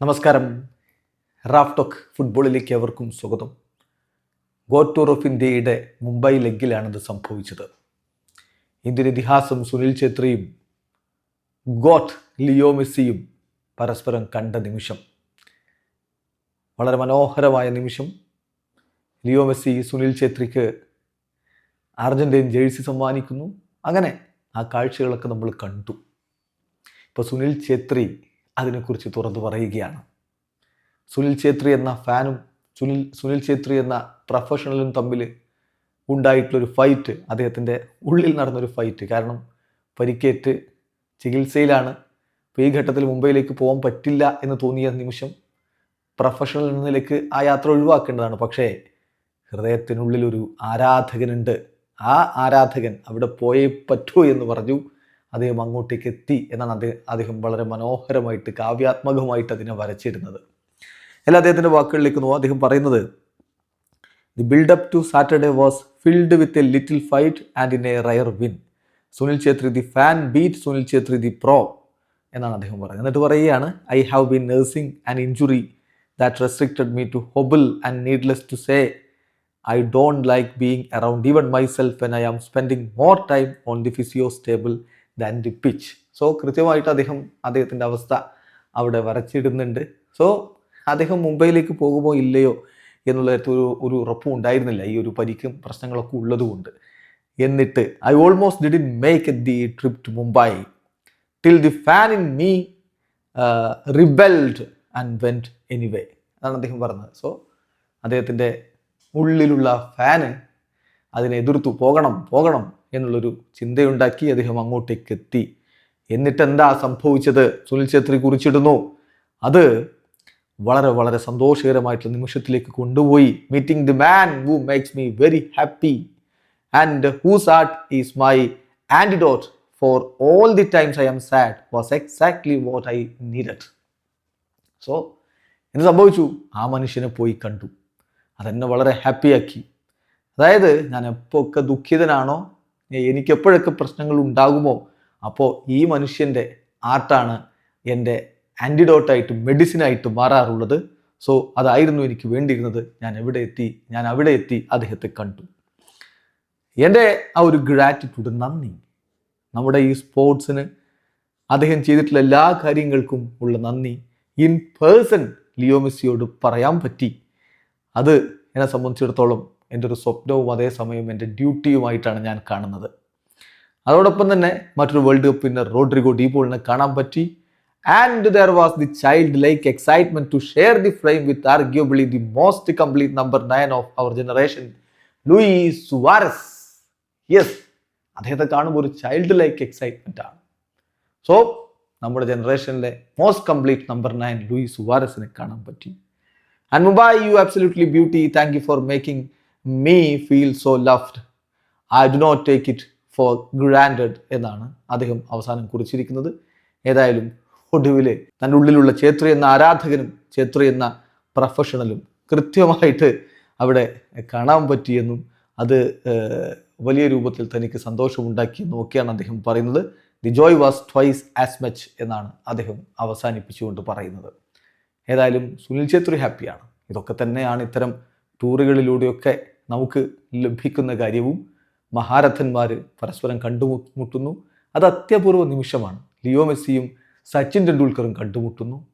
നമസ്കാരം. Raf talk ഫുട്ബോളിലേക്ക് അവർക്കും സ്വാഗതം. ഗോ ടൂർ ഓഫ് ഇന്ത്യയുടെ മുംബൈ ലെഗിലാണിത് സംഭവിച്ചത്. ഇന്ത്യൻ ഇതിഹാസം സുനിൽ ഛേത്രിയും ഗോട്ട് ലിയോ മെസ്സിയും പരസ്പരം കണ്ട നിമിഷം. വളരെ മനോഹരമായ നിമിഷം. ലിയോ മെസ്സി സുനിൽ ഛേത്രിക്ക് അർജന്റീൻ ജേഴ്സി സമ്മാനിക്കുന്നു. അങ്ങനെ ആ കാഴ്ചകളൊക്കെ നമ്മൾ കണ്ടു. ഇപ്പോൾ സുനിൽ ഛേത്രി അതിനെക്കുറിച്ച് തുറന്നു പറയുകയാണ്. സുനിൽ ഛേത്രി എന്ന ഫാനും സുനിൽ സുനിൽ ഛേത്രി എന്ന പ്രൊഫഷണലും തമ്മിൽ ഉണ്ടായിട്ടുള്ളൊരു ഫൈറ്റ് അദ്ദേഹത്തിന്റെ ഉള്ളിൽ നടന്നൊരു ഫൈറ്റ്. കാരണം പരിക്കേറ്റ് ചികിത്സയിലാണ്. ഈ ഘട്ടത്തിൽ മുംബൈയിലേക്ക് പോകാൻ പറ്റില്ല എന്ന് തോന്നിയ നിമിഷം പ്രൊഫഷണൽ എന്ന നിലയ്ക്ക് ആ യാത്ര ഒഴിവാക്കേണ്ടതാണ്. പക്ഷേ ഹൃദയത്തിനുള്ളിലൊരു ആരാധകനുണ്ട്. ആ ആരാധകൻ അവിടെ പോയേ പറ്റൂ എന്ന് പറഞ്ഞു അദ്ദേഹം അങ്ങോട്ടേക്ക് എത്തി എന്നാണ് അദ്ദേഹം അദ്ദേഹം വളരെ മനോഹരമായിട്ട് കാവ്യാത്മകമായിട്ട് അതിനെ വരച്ചിരുന്നത്. എല്ലാ അദ്ദേഹത്തിന്റെ വാക്കുകളിലേക്ക് നോ അദ്ദേഹം പറയുന്നത് the buildup to Saturday was filled with a little fight and in a rare win Sunil Chhetri the fan beat Sunil Chhetri the pro എന്നാണ് അദ്ദേഹം പറയുന്നത്. എന്നിട്ട് പറയുകയാണ് I have been nursing and injury that restricted me to hobble and needless to say I don't like being around even myself when I am spending more time on the physios table than the pitch so കൃത്യമായിട്ട് അദ്ദേഹം അദ്ദേഹത്തിന്റെ അവസ്ഥ അവിടെ വരച്ചിടുന്നുണ്ട്. So അദ്ദേഹം മുംബൈയിലേക്ക് പോകുമോ ഇല്ലയോ എന്നുള്ള ഒരു ഒരു ഉറപ്പും ഉണ്ടായിരുന്നില്ല. ഈ ഒരു പരിക്കും പ്രശ്നങ്ങളൊക്കെ ഉള്ളതുകൊണ്ട്. എന്നിട്ട് I almost didn't make the trip to Mumbai till the fan in me rebelled and went anyway അതാണ് അദ്ദേഹം പറഞ്ഞത്. സോ അദ്ദേഹത്തിന്റെ ഉള്ളിലുള്ള ഫാന് അതിനെ എതിർത്തു. പോകണം പോകണം. എന്നുള്ളൊരു ചിന്തയുണ്ടാക്കി അദ്ദേഹം അങ്ങോട്ടേക്ക് എത്തി എന്നിട്ട് എന്താ സംഭവിച്ചത്? സുനിൽ ഛേത്രി കുറിച്ചിടുന്നു. അത് വളരെ വളരെ സന്തോഷകരമായിട്ടുള്ള നിമിഷത്തിലേക്ക് കൊണ്ടുപോയി. Meeting the man who makes me very happy and whose art is my antidote for all the times I am sad was exactly what I needed so എന്ത് സംഭവിച്ചു? ആ മനുഷ്യനെ പോയി കണ്ടു. അതെന്നെ വളരെ ഹാപ്പിയാക്കി അതായത് ഞാൻ എപ്പോഴൊക്കെ ദുഃഖിതനാണോ? എനിക്ക് എപ്പോഴൊക്കെ പ്രശ്നങ്ങൾ ഉണ്ടാകുമോ? അപ്പോൾ ഈ മനുഷ്യന്റെ ആർട്ടാണ് എന്റെ ആന്റിഡോട്ടായിട്ട് മെഡിസിനായിട്ട് മാറാറുള്ളത്. സോ അതായിരുന്നു എനിക്ക് വേണ്ടിയിരുന്നത്. ഞാൻ എവിടെ എത്തി? ഞാൻ അവിടെ എത്തി. അദ്ദേഹത്തെ കണ്ടു. എന്റെ ആ ഒരു ഗ്രാറ്റിറ്റ്യൂഡ് നന്ദി. നമ്മുടെ ഈ സ്പോർട്സിന് അദ്ദേഹം ചെയ്തിട്ടുള്ള എല്ലാ കാര്യങ്ങൾക്കും ഉള്ള നന്ദി. ഇൻ പേഴ്സൺ ലിയോ മെസ്സിയോട് പറയാൻ പറ്റി. അത് എന്നെ സംബന്ധിച്ചിടത്തോളം എന്റെ ഒരു സ്വപ്നവും അതേസമയം എന്റെ ഡ്യൂട്ടിയുമായിട്ടാണ് ഞാൻ കാണുന്നത്. അതോടൊപ്പം തന്നെ മറ്റൊരു വേൾഡ് കപ്പ് വിന്നർ റോഡ്രിഗോ ഡീപോളിനെ കാണാൻ പറ്റി. And there was the child like excitement to share the frame with arguably the most complete number nine of our generation Luis Suarez yes അദ്ദേഹത്തെ കാണുമ്പോൾ ഒരു ചൈൽഡ് ലൈക്ക് എക്സൈറ്റ്മെന്റ് ആണ്. So നമ്മുടെ ജനറേഷനിലെ most complete number nine Luis സുവാരസിനെ കാണാൻ പറ്റി. And Mumbai you absolutely beauty thank you for making me feel so loved I do not take it for granted എന്നാണ് അദ്ദേഹം അവസാനം കുറിച്ചിരിക്കുന്നത്. ഏതായാലും ഒടുവിലെ തന്റെ ഉള്ളിലുള്ള ഛേത്രി എന്ന ആരാധകനും ഛേത്രി എന്ന പ്രൊഫഷണലും കൃത്യമായിട്ട് അവിടെ കാണാൻ പറ്റിയെന്നും അത് വലിയ രൂപത്തിൽ തനിക്ക് സന്തോഷമുണ്ടാക്കിയെന്നും ഒക്കെയാണ് അദ്ദേഹം പറയുന്നത്. The joy was twice as much എന്നാണ് അദ്ദേഹം അവസാനിപ്പിച്ചുകൊണ്ട് പറയുന്നത്. ഏതായാലും സുനിൽ ഛേത്രി ഹാപ്പിയാണ് ഇതൊക്കെ തന്നെയാണ് ഇത്തരം ടൂറുകളിലൂടെയൊക്കെ നമുക്ക് ലഭിക്കുന്ന കാര്യവും മഹാരഥന്മാർ പരസ്പരം കണ്ടുമുട്ടുന്നു. അത് അത്യപൂർവ നിമിഷമാണ്. ലിയോ മെസ്സിയും സച്ചിൻ ടെണ്ടുൽക്കറും കണ്ടുമുട്ടുന്നു.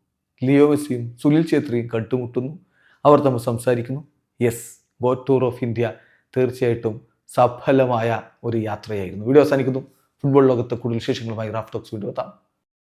ലിയോ മെസ്സിയും സുനിൽ ഛേത്രിയും കണ്ടുമുട്ടുന്നു. അവർ തമ്മിൽ സംസാരിക്കുന്നു. Yes go tour of India തീർച്ചയായിട്ടും സഫലമായ ഒരു യാത്രയായിരുന്നു. വീഡിയോ അവസാനിക്കുന്നു. ഫുട്ബോൾ ലോകത്തെ കൂടുതൽ വിശേഷങ്ങളുമായി റാഫ്റ്റോക്സ് വീഡിയോ എത്താം.